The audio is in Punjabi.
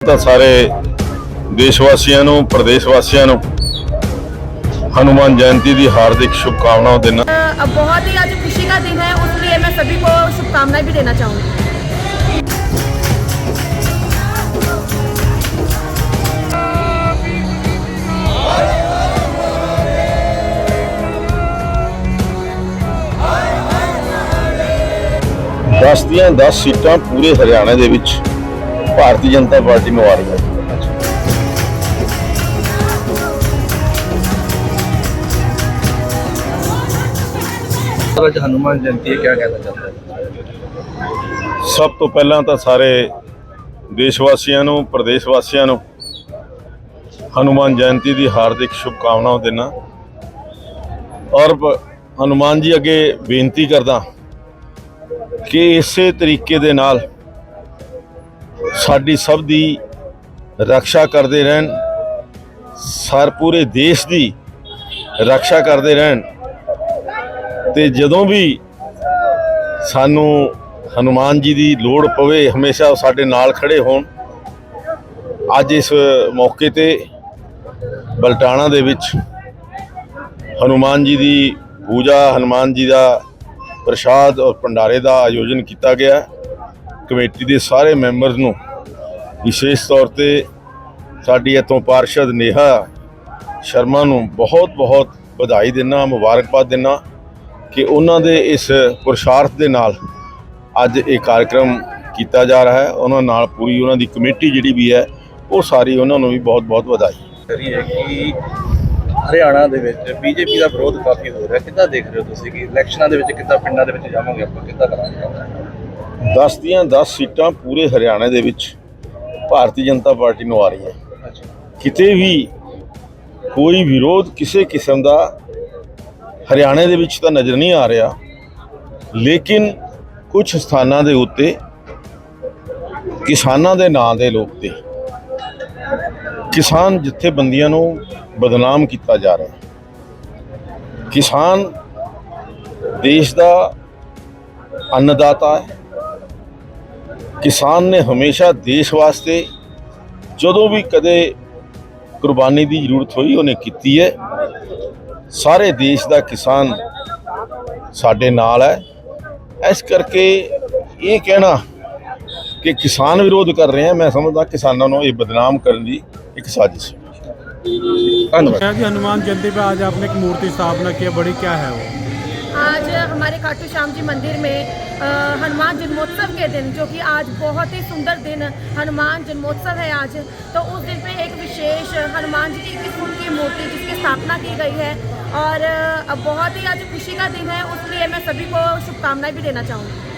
ਤਾਂ ਸਾਰੇ ਦੇਸ਼ ਵਾਸੀਆਂ ਨੂੰ ਪ੍ਰਦੇਸ਼ ਵਾਸੀਆਂ ਨੂੰ ਹਨੂਮਾਨ ਜਯੰਤੀ ਦੀ ਹਾਰਦਿਕ ਸ਼ੁਭਕਾਮਨਾਵਾਂ ਦੇਣਾ ਬਹੁਤ ਹੀ ਅੱਜ ਖੁਸ਼ੀ ਦਾ ਦਿਨ ਹੈ ਉਸ ਲਈ ਮੈਂ ਸਭੀ ਕੋ ਸ਼ੁਭਕਾਮਨਾਵਾਂ ਵੀ ਦੇਣਾ ਚਾਹੂੰਗੀ। ਦਸ ਦੀਆਂ 10 ਸੀਟਾਂ ਪੂਰੇ ਹਰਿਆਣਾ ਦੇ ਵਿੱਚ। ਭਾਰਤੀ ਜਨਤਾ ਪਾਰਟੀ ਨੂੰ ਹੈ। ਸਭ ਤੋਂ ਪਹਿਲਾਂ ਤਾਂ ਸਾਰੇ ਦੇਸ਼ ਵਾਸੀਆਂ ਨੂੰ ਪ੍ਰਦੇਸ਼ ਵਾਸੀਆਂ ਨੂੰ ਹਨੂਮਾਨ ਜਯੰਤੀ ਦੀ ਹਾਰਦਿਕ ਸ਼ੁਭ ਸ਼ੁਭਕਾਮਨਾਵਾਂ ਦੇਣਾ ਔਰ ਹਨੂਮਾਨ ਜੀ ਅੱਗੇ ਬੇਨਤੀ ਕਰਦਾ ਕਿ ਇਸੇ ਤਰੀਕੇ ਦੇ ਨਾਲ ਸਾਡੀ ਸਭ ਦੀ ਰੱਖਿਆ ਕਰਦੇ ਰਹਿਣ, ਸਰ ਪੂਰੇ ਦੇਸ਼ ਦੀ ਰੱਖਿਆ ਕਰਦੇ ਰਹਿਣ। ਤੇ ਜਦੋਂ ਵੀ ਸਾਨੂੰ ਹਨੂਮਾਨ ਜੀ ਦੀ ਲੋੜ ਪਵੇ, ਹਮੇਸ਼ਾ ਉਹ ਸਾਡੇ ਨਾਲ ਖੜੇ ਹੋਣ। ਅੱਜ ਇਸ ਮੌਕੇ ਤੇ ਬਲਟਾਣਾ ਦੇ ਵਿੱਚ ਹਨੂਮਾਨ ਜੀ ਦੀ ਪੂਜਾ, ਹਨੂਮਾਨ ਜੀ ਦਾ ਪ੍ਰਸ਼ਾਦ ਔਰ ਭੰਡਾਰੇ ਦਾ ਆਯੋਜਨ ਕੀਤਾ ਗਿਆ। ਕਮੇਟੀ ਦੇ ਸਾਰੇ ਮੈਂਬਰਸ ਨੂੰ ਵਿਸ਼ੇਸ਼ ਤੌਰ ਤੇ ਸਾਡੀ ਇੱਥੋਂ ਪਾਰਸ਼ਦ ਨੇਹਾ ਸ਼ਰਮਾ ਨੂੰ ਬਹੁਤ ਬਹੁਤ ਵਧਾਈ ਦਿੰਦਾ ਮੁਬਾਰਕਬਾਦ ਦਿੰਦਾ ਕਿ ਉਹਨਾਂ ਦੇ ਇਸ ਪੁਰਸ਼ਾਰਥ ਦੇ ਨਾਲ ਅੱਜ ਇਹ ਕਾਰਜਕ੍ਰਮ ਕੀਤਾ ਜਾ ਰਿਹਾ ਹੈ। ਉਹਨਾਂ ਨਾਲ ਪੂਰੀ ਉਹਨਾਂ ਦੀ ਕਮੇਟੀ ਜਿਹੜੀ ਵੀ ਹੈ, ਉਹ ਸਾਰੀ ਉਹਨਾਂ ਨੂੰ ਵੀ ਬਹੁਤ ਬਹੁਤ ਵਧਾਈ। ਕਰੀਏ ਕਿ ਹਰਿਆਣਾ ਦੇ ਵਿੱਚ ਬੀਜੇਪੀ ਦਾ ਵਿਰੋਧ ਕਾਫੀ ਹੋ ਰਿਹਾ ਕਿੱਦਾਂ ਦੇਖ ਰਹੇ ਹੋ ਤੁਸੀਂ ਕਿ ਇਲੈਕਸ਼ਨਾਂ ਦੇ ਵਿੱਚ ਕਿੱਦਾਂ ਪਿੰਡਾਂ ਦੇ ਵਿੱਚ ਜਾਵਾਂਗੇ ਆਪਾਂ? ਕਿੱਦਾਂ ਕਰਾਂਗੇ? 10 ਦੀਆਂ 10 ਸੀਟਾਂ ਪੂਰੇ ਹਰਿਆਣਾ ਦੇ ਵਿੱਚ ਭਾਰਤੀ ਜਨਤਾ ਪਾਰਟੀ ਨੂੰ ਆ ਰਹੀਆਂ। ਕਿਤੇ ਵੀ ਕੋਈ ਵਿਰੋਧ ਕਿਸੇ ਕਿਸਮ ਦਾ ਹਰਿਆਣੇ ਦੇ ਵਿੱਚ ਤਾਂ ਨਜ਼ਰ ਨਹੀਂ ਆ ਰਿਹਾ। ਲੇਕਿਨ ਕੁਝ ਸਥਾਨਾਂ ਦੇ ਉੱਤੇ ਕਿਸਾਨਾਂ ਦੇ ਨਾਂ ਦੇ ਲੋਕ ਤੇ ਕਿਸਾਨ ਜਥੇਬੰਦੀਆਂ ਨੂੰ ਬਦਨਾਮ ਕੀਤਾ ਜਾ ਰਿਹਾ। ਕਿਸਾਨ ਦੇਸ਼ ਦਾ ਅੰਨਦਾਤਾ ਹੈ। ਕਿਸਾਨ ਨੇ ਹਮੇਸ਼ਾ ਦੇਸ਼ ਵਾਸਤੇ ਜਦੋਂ ਵੀ ਕਦੇ ਕੁਰਬਾਨੀ ਦੀ ਜ਼ਰੂਰਤ ਹੋਈ ਉਹਨੇ ਕੀਤੀ ਹੈ ਸਾਰੇ ਦੇਸ਼ ਦਾ ਕਿਸਾਨ ਸਾਡੇ ਨਾਲ ਹੈ ਇਸ ਕਰਕੇ ਇਹ ਕਹਿਣਾ ਕਿ ਕਿਸਾਨ ਵਿਰੋਧ ਕਰ ਰਹੇ ਆ ਮੈਂ ਸਮਝਦਾ ਕਿਸਾਨਾਂ ਨੂੰ ਇਹ ਬਦਨਾਮ ਕਰਨ ਦੀ ਇੱਕ ਸਾਜ਼ਿਸ਼ ਹੈ ਧੰਨਵਾਦ क्या कि हनुमान जयंती पे आज आपने एक मूर्ति स्थापना की है बड़ी क्या है वो आज हमारे खाटू श्याम जी मंदिर में हनुमान जन्मोत्सव के दिन, जो कि आज बहुत ही सुंदर दिन, हनुमान जन्मोत्सव है आज। तो उस दिन पे एक विशेष हनुमान जी की इक्कीस की मूर्ति जिसकी स्थापना की गई है, और बहुत ही आज खुशी का दिन है उसलिए मैं सभी को शुभकामनाएँ भी देना चाहूँगी।